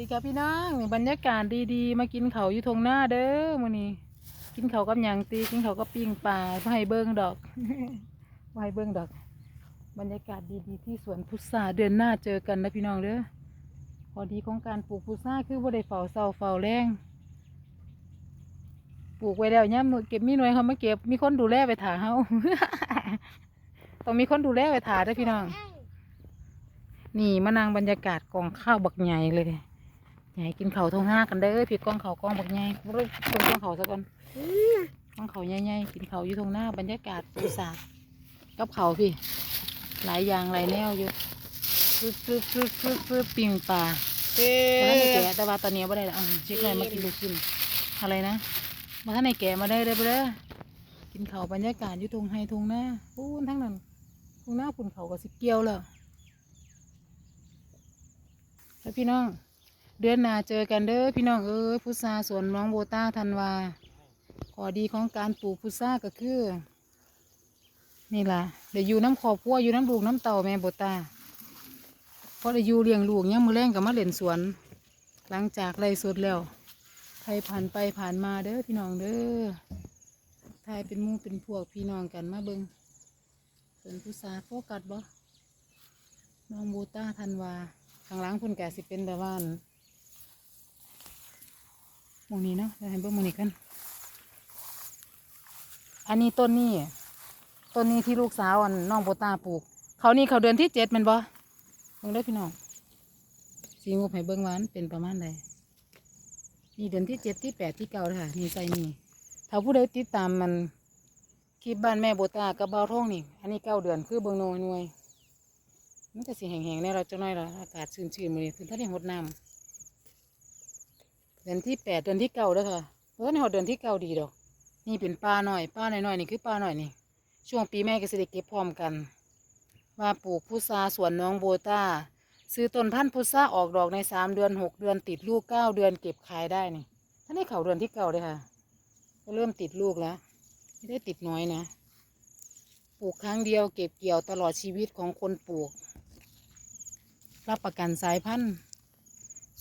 ดีครับพี่น้องบรรยากาศดีๆ มากินเขาอยู่ทงหน้าเด้อมื้อนี้ กินเขากับหยังตีกินเขากับปิ้งปลาบ่ให้เบิ่งดอกบ่ให้เบิ่งดอก บรรยากาศดีๆ ที่สวนพุทราเดือนหน้าเจอกันนะพี่น้องเด้อพอดีของการปลูกพุทราคือบ่ได้เฝ้าเศร้าเฝ้าแรงปลูกไว้แล้วย่ามหน่วยเก็บมีหน่วยเขามาเก็บมีคนดูแลไปถาเฮาต้องมีคนดูแลไปถาด้อพี่น้อง นี่มานางบรรยากาศกองข้าวบักใหญ่เลย ใหญ่กินเขาทงห้ากันเด้อพี่ก้องเขาวกองบักใหญ่เรื่องคนกองเขาซะก่อนกองเขาใหญ่ๆกินเขาอยู่ทงหน้าบรรยากาศปูสาดกับเขาพี่ หลายอย่างหลายแนวอยู่ฟึบฟึบฟึบฟึบฟึบปิงปลาเอ๊มาท่านในแก่แต่ว่าตอนนี้ไม่ได้ละอะเช็คเลยมากินดูกินอะไรนะมาท่านในแก่มาได้เลยเด้อกินเขาบรรยากาศอยู่ทงไฮทงหน้าพูนทั้งนั้นทงหน้าปุ่นเขากับสิเกียวแล้วแล้วพี่น้อง เดือนหน้าเจอกันเด้อพี่น้องเอ้ยพุทราสวนน้องโบต้าธันวาขอดีของการปลูกพุทราก็คือ นี่ล่ะเดี๋ยวอยู่น้ำขอบพัวอยู่น้ำลูกน้ำเต่าแม่โบต้าเพราะเดี๋ยวอยู่เลี้ยงลูกยังมือแรงกับมาเล่นสวน หลังจากไล่สุดแล้วใครผ่านไปผ่านมาเด้อพี่น้องเด้อทายเป็นมู่เป็นพวกพี่น้องกันมาเบิงสวนพุทราโฟกัสบ่น้องโบต้าธันวาข้างหลังเพุ่นแก่สิเป็นแบบว่าอั่น มองนี้เนาะเดี๋ยวให้เบิ่งมองนี้กัน อันนี้ต้นนี้ ต้นนี้ที่ลูกสาวอันน้องโบตาปลูก เขานี่เขาเดือนที่เจ็ดมันบ่เบิ่งได้พี่น้องสีงบให้เบิ่งหวานเป็นประมาณใดนี่เดือนที่เจ็ดที่แปดที่เก้าเลยค่ะนี่ใส่นี่ถ้าผู้ใดติดตามมันคลิปบ้านแม่โบตากับเบาท่องนี่ อันนี้เก้าเดือนคือเบิ่งหน่วยหน่วยมันจะสีแห้งๆในเราจังน้อยละอากาศชื้นๆมือนี้ถึงถ้าได้หดน้ำ เดือนที่แปดเดือนที่เก้าแล้วค่ะเออในหดเดือนที่เก้าดีดอก นี่เป็นปลาหน่อยปลาหน่อยๆนี่คือปลาหน่อยนี่ ช่วงปีแม่ก็สิได้เก็บพร้อมกันว่าปลูกพุทราสวนน้องโบต้า ซื้อต้นพันธุ์พุทราออกดอกในสามเดือนหกเดือนติดลูกเก้าเดือนเก็บขายได้นี่ถ้าได้เข่าเดือนที่เก้าเลยค่ะก็เริ่มติดลูกแล้วไม่ได้ติดน้อยนะ ปลูกครั้งเดียวเก็บเกี่ยวตลอดชีวิตของคนปลูก รับประกันสายพันธุ์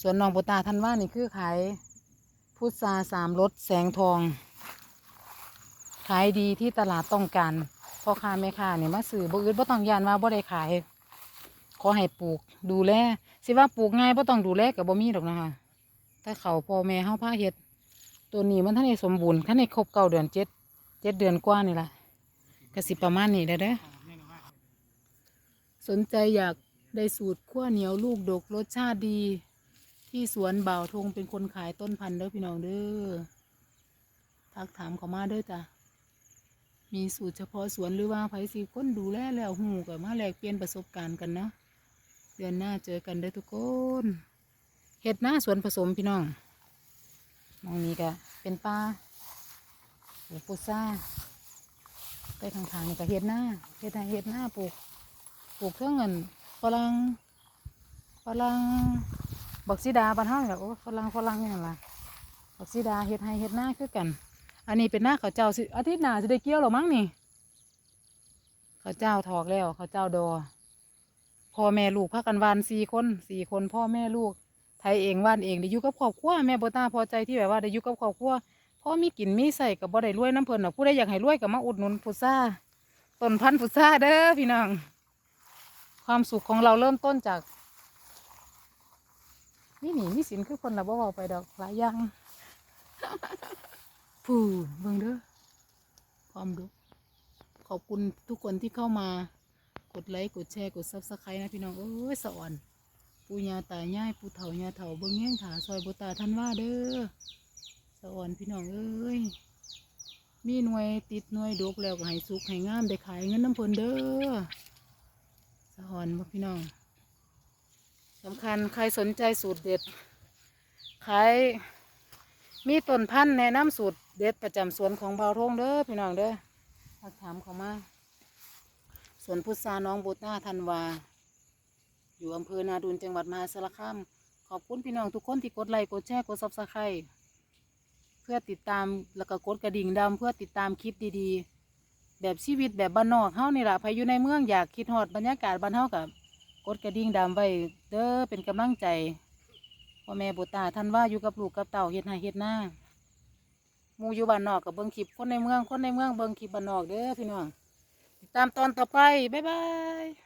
สวนหนองโบตาท่านว่านี่คือขายพุทราสามรสแสงทอง ขายดีที่ตลาดต้องการพ่อค้าแม่ค้าเนี่ยมาซื้อบ่อื่นบ่ต้องยานว่าบ่ได้ขาย ขอให้ปลูกดูแลสิว่าปลูกง่ายบ่ต้องดูแลกับบ่มีดอกนะคะถ้าเขาพ่อแม่เฮาพาเฮ็ดตัวนี้มันท่านได้สมบูรณ์ท่านได้ครบเก้าเดือนเจ็ดเจ็ดเดือนกว่านี่ละก็สิประมาณนี้เด้อเด้อสนใจอยากได้สูตรขั้วเหนียวลูกดกรสชาติดี ที่สวนบ่าวทงเป็นคนขายต้นพันธุ์เด้อพี่น้องเด้อทักถามเขามาเด้อจ้ะมีสูตรเฉพาะสวนหรือว่าไผสีก้นดูแลแล้วหูกับมาแลกเปลี่ยนประสบการณ์กันเนาะเดือนหน้าเจอกันเด้อทุกคนเห็ดหน้าสวนผสมพี่น้องมองนี้ก็เป็นป้าปลูกพุทราไปทางทางนี่ก็เห็ดหน้าเห็ดหน้าเห็ดหน้าปลูกปลูกเครื่องเงินฝรั่งฝรั่ง บักซีดาบ้านเฮานี่แหละโอ้ฝรั่งฝรั่งนี่ล่ะบักซีดาเฮ็ดให้เฮ็ดหน้าคือกัน อันนี้เป็นหน้าเขาวเจ้าสิอาทิตย์หน้าสิได้เกี่ยวหรอมั้งนี่เขาวเจ้าถอกแล้วเขาวเจ้าดอพ่อแม่ลูกพากันวานสี่คนสี่คนพ่อแม่ลูกไทยเองวานเองได้อยู่กับครอบครัวแม่บ่ตาพอใจที่แบบว่าได้อยู่กับครอบครัวพ่อมีกินมีใส่กับบ่ได้รวยน้ำเพิ่นหรอกผู้ใดอยากให้รวยก็มาอุดหนุนพุทราต้นพันธุ์พุทราเด้อพี่น้องความสุขของเราเริ่มต้นจาก นี่หนีนี่สินคือคนละบ่เบาไปดอกหลายอย่างผู้เบิ่งเด้อความดุขอบคุณทุกคนที่เข้ามากดไลค์กดแชร์กดซับสไครต์นะพี่น้องเอ้ยสะอ่อนปูยาตาย่ายปูเถายาเถาเบิ่งแย่งถาซอยบตาท่านว่าเด้อสะอ่อนพี่น้องเอ้ยมีหน่วยติดหน่วยดกแล้วก็ให้สุกให้งามได้ขายเงินน้ำเพลนเด้อสะหอนบ่พี่น้อง สำคัญใครสนใจสูตรเด็ดขายมีต้นพันธุ์แนะนำสูตรเด็ดประจำสวนของเบาทงเด้อพี่น้องเด้อทักถามเขามาสวนพุทราน้องบูต้าธันวา อยู่อำเภอนาดุลจังหวัดมหาสารคามขอบคุณพี่น้องทุกคนที่กดไลค์กดแชร์กดซับสไครต์เพื่อติดตามแล้วก็กดกระดิ่งดำเพื่อติดตามคลิปดีๆ แบบชีวิตแบบบ้านนอกเฮานี่แหละพาอยู่ในเมืองอยากคิดฮอดบรรยากาศบ้านเฮากับกดกระดิ่งดำไว้ เด้อเป็นกำลังใจพ่อแม่บุตาท่านว่าอยู่กับลูกกับเต่าเฮ็ดให้เฮ็ดหน้ามูอยู่บ้านนอกกับเบิ้งคลิปคนในเมืองคนในเมืองเบิ้งคลิปบ้านนอกเด้อพี่น้องตามตอนต่อไป บ๊ายบาย